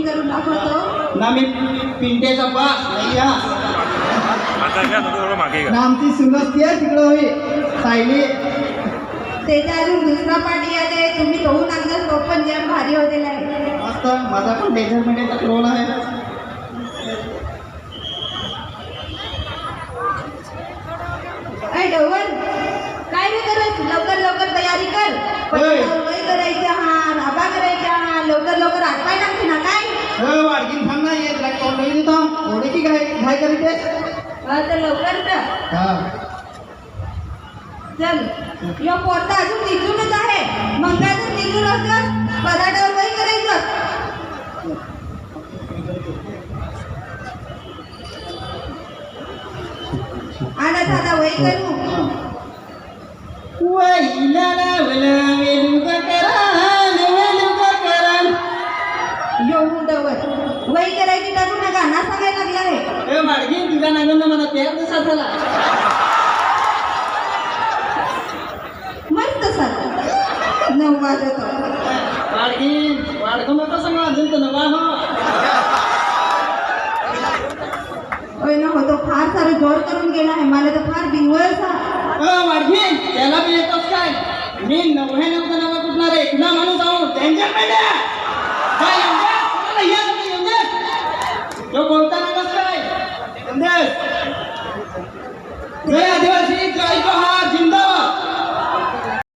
Acting करून दाखवतो. ना मी पिंटेचा बास नाही हा. ना आमची सुनस्ती आहे तिकडं होई. सायली. त्याच्या अजून दुसरा पार्ट येत आहे तुम्ही तो लागला तो पण जाम भारी होतेला आहे. मस्त माझा पण डेझरमध्ये रोल आहे. अय डवर काय रे करत लवकर लवकर तयारी कर होय. वय करायचं हा राबा करायचा हा लवकर लवकर हातपाय टाकते ना काय हो वाडकीन थांब ना येत लाग तोंड नाही देतो थोडी की काय काय करीते हा, तर लवकर कर हा. चल यो पोरता अजून निघूनच आहे. मग जर निघून असलं पराठावर वय करायचं आला दादा वय करू. वैला लावला वेलुगा करण वेलुगा करण यो मुंडवर वय करायची टाकून ना गाणं सांगायला लागला आहे ए वाडकीन तुझ्या नागून मला तेर दिवसात झाला. मस्त सर. नऊ वाजत वाडकं मग कसं मग अजून तर नवा हो. ना होतो फार सारं जोर करून गेला आहे. मला तर फार बिनवळचा अ वाडकीन त्याला बी येतोच काय? मी नवहे नव्हतं नवा कुठणार आहे तुला माणूस आहो? त्यांच्या Glória a Deus.